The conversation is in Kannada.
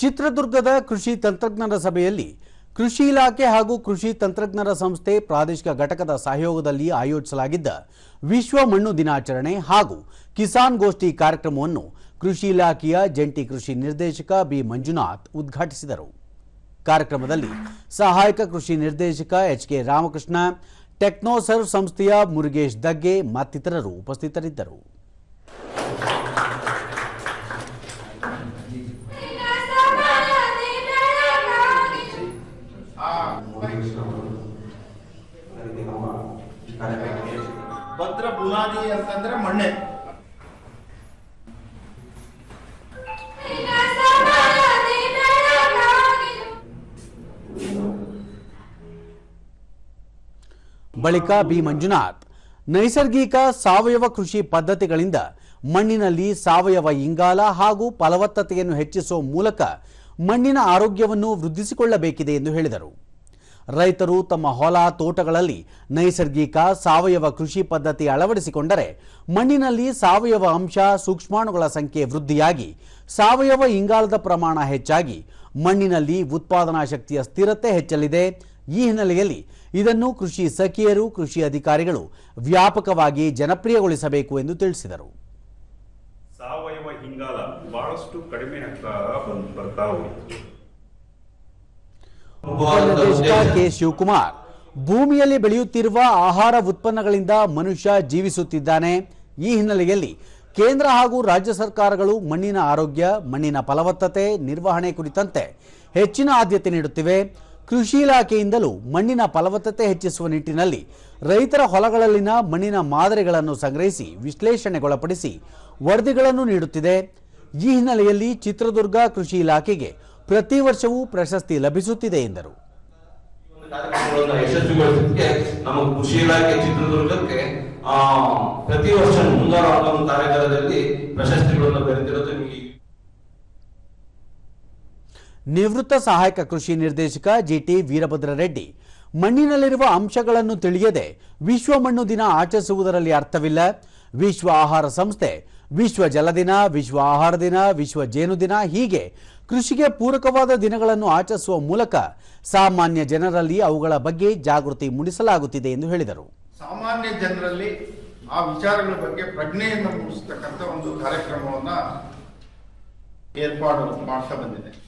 ಚಿತ್ರದುರ್ಗದ ಕೃಷಿ ತಂತ್ರಜ್ಞರ ಸಭೆಯಲ್ಲಿ ಕೃಷಿ ಇಲಾಖೆ ಹಾಗೂ ಕೃಷಿ ತಂತ್ರಜ್ಞರ ಸಂಸ್ಥೆ ಪ್ರಾದೇಶಿಕ ಘಟಕದ ಸಹಯೋಗದಲ್ಲಿ ಆಯೋಜಿಸಲಾಗಿದ್ದ ವಿಶ್ವ ಮಣ್ಣು ದಿನಾಚರಣೆ ಹಾಗೂ ಕಿಸಾನ್ ಗೋಷ್ಠಿ ಕಾರ್ಯಕ್ರಮವನ್ನು ಕೃಷಿ ಇಲಾಖೆಯ ಜಂಟಿ ಕೃಷಿ ನಿರ್ದೇಶಕ ಬಿ ಮಂಜುನಾಥ್ ಉದ್ಘಾಟಿಸಿದರು. ಕಾರ್ಯಕ್ರಮದಲ್ಲಿ ಸಹಾಯಕ ಕೃಷಿ ನಿರ್ದೇಶಕ ಎಚ್ ಕೆ ರಾಮಕೃಷ್ಣ ಟೆಕ್ನೋಸರ್ವ್ ಸಂಸ್ಥೆಯ ಮುರುಗೇಶ್ ದಗ್ಗೆ ಮತ್ತಿತರರು ಉಪಸ್ಥಿತರಿದ್ದರು. ಭದ್ರ ಬುನಾದಿ ಅಂತಂದ್ರೆ ಮಣ್ಣೆ. ಬಳಿಕ ಬಿ. ಮಂಜುನಾಥ್, ನೈಸರ್ಗಿಕ ಸಾವಯವ ಕೃಷಿ ಪದ್ಧತಿಗಳಿಂದ ಮಣ್ಣಿನಲ್ಲಿ ಸಾವಯವ ಇಂಗಾಲ ಹಾಗೂ ಫಲವತ್ತತೆಯನ್ನು ಹೆಚ್ಚಿಸುವ ಮೂಲಕ ಮಣ್ಣಿನ ಆರೋಗ್ಯವನ್ನು ವೃದ್ಧಿಸಿಕೊಳ್ಳಬೇಕಿದೆ ಎಂದು ಹೇಳಿದರು. ರೈತರು ತಮ್ಮ ಹೊಲ ತೋಟಗಳಲ್ಲಿ ನೈಸರ್ಗಿಕ ಸಾವಯವ ಕೃಷಿ ಪದ್ಧತಿ ಅಳವಡಿಸಿಕೊಂಡರೆ ಮಣ್ಣಿನಲ್ಲಿ ಸಾವಯವ ಅಂಶ ಸೂಕ್ಷ್ಮಾಣುಗಳ ಸಂಖ್ಯೆ ವೃದ್ಧಿಯಾಗಿ, ಸಾವಯವ ಇಂಗಾಲದ ಪ್ರಮಾಣ ಹೆಚ್ಚಾಗಿ, ಮಣ್ಣಿನಲ್ಲಿ ಉತ್ಪಾದನಾ ಶಕ್ತಿಯ ಸ್ಥಿರತೆ ಹೆಚ್ಚಲಿದೆ. ಈ ಹಿನ್ನೆಲೆಯಲ್ಲಿ ಇದನ್ನು ಕೃಷಿ ಸಖಿಯರು, ಕೃಷಿ ಅಧಿಕಾರಿಗಳು ವ್ಯಾಪಕವಾಗಿ ಜನಪ್ರಿಯಗೊಳಿಸಬೇಕು ಎಂದು ತಿಳಿಸಿದರು. ಸಾವಯವ ಇಂಗಾಲ ಬಹಳಷ್ಟು ಕಡಿಮೆ ಆಗ್ತಾ ಬರ್ತಾ ಉಪನಿರ್ದೇಶಕ ಕೆ ಶಿವಕುಮಾರ್. ಭೂಮಿಯಲ್ಲಿ ಬೆಳೆಯುತ್ತಿರುವ ಆಹಾರ ಉತ್ಪನ್ನಗಳಿಂದ ಮನುಷ್ಯ ಜೀವಿಸುತ್ತಿದ್ದಾನೆ. ಈ ಹಿನ್ನೆಲೆಯಲ್ಲಿ ಕೇಂದ್ರ ಹಾಗೂ ರಾಜ್ಯ ಸರ್ಕಾರಗಳು ಮಣ್ಣಿನ ಆರೋಗ್ಯ ಮಣ್ಣಿನ ಫಲವತ್ತತೆ ನಿರ್ವಹಣೆ ಕುರಿತಂತೆ ಹೆಚ್ಚಿನ ಆದ್ಯತೆ ನೀಡುತ್ತಿವೆ. ಕೃಷಿ ಇಲಾಖೆಯಿಂದಲೂ ಮಣ್ಣಿನ ಫಲವತ್ತತೆ ಹೆಚ್ಚಿಸುವ ನಿಟ್ಟಿನಲ್ಲಿ ರೈತರ ಹೊಲಗಳಲ್ಲಿನ ಮಣ್ಣಿನ ಮಾದರಿಗಳನ್ನು ಸಂಗ್ರಹಿಸಿ ವಿಶ್ಲೇಷಣೆಗೊಳಪಡಿಸಿ ವರದಿಗಳನ್ನು ನೀಡುತ್ತಿದೆ. ಈ ಹಿನ್ನೆಲೆಯಲ್ಲಿ ಚಿತ್ರದುರ್ಗ ಕೃಷಿ ಇಲಾಖೆಗೆ ಪ್ರತಿ ವರ್ಷವೂ ಪ್ರಶಸ್ತಿ ಲಭಿಸುತ್ತಿದೆ ಎಂದರು. ಕಾರ್ಯಕ್ರಮಗಳನ್ನ ಯಶಸ್ವಿಗೊಳಿಸಲಿಕ್ಕೆ ನಮ್ಮ ಕೃಷಿ ಇಲಾಖೆ ಚಿತ್ರದುರ್ಗಕ್ಕೆ ಪ್ರತಿ ವರ್ಷ ಮುಂಗಾರು ಹಂಗಾಮು ಕಾರ್ಯಾಗಾರದಲ್ಲಿ ಪ್ರಶಸ್ತಿಗಳನ್ನು ಬೆರೆತಿರೋದು ನಿಮಗೆ ನಿವೃತ್ತ ಸಹಾಯಕ ಕೃಷಿ ನಿರ್ದೇಶಕ ಜಿಟಿ ವೀರಭದ್ರ ರೆಡ್ಡಿ. ಮಣ್ಣಿನಲ್ಲಿರುವ ಅಂಶಗಳನ್ನು ತಿಳಿಯದೆ ವಿಶ್ವ ಮಣ್ಣು ದಿನ ಆಚರಿಸುವುದರಲ್ಲಿ ಅರ್ಥವಿಲ್ಲ. ವಿಶ್ವ ಆಹಾರ ಸಂಸ್ಥೆ ವಿಶ್ವ ಜಲ ದಿನ, ವಿಶ್ವ ಆಹಾರ ದಿನ, ವಿಶ್ವ ಜೇನು ದಿನ ಹೀಗೆ ಕೃಷಿಗೆ ಪೂರಕವಾದ ದಿನಗಳನ್ನು ಆಚರಿಸುವ ಮೂಲಕ ಸಾಮಾನ್ಯ ಜನರಲ್ಲಿ ಅವುಗಳ ಬಗ್ಗೆ ಜಾಗೃತಿ ಮೂಡಿಸಲಾಗುತ್ತಿದೆ ಎಂದು ಹೇಳಿದರು. ಸಾಮಾನ್ಯ ಜನರಲ್ಲಿ ಆ ವಿಚಾರಗಳ ಬಗ್ಗೆ ಪ್ರಜ್ಞೆಯನ್ನು ಮೂಡಿಸತಕ್ಕಂಥ ಒಂದು ಕಾರ್ಯಕ್ರಮವನ್ನು ಏರ್ಪಾಡು ಮಾಡ್ತಾ ಬಂದಿದೆ.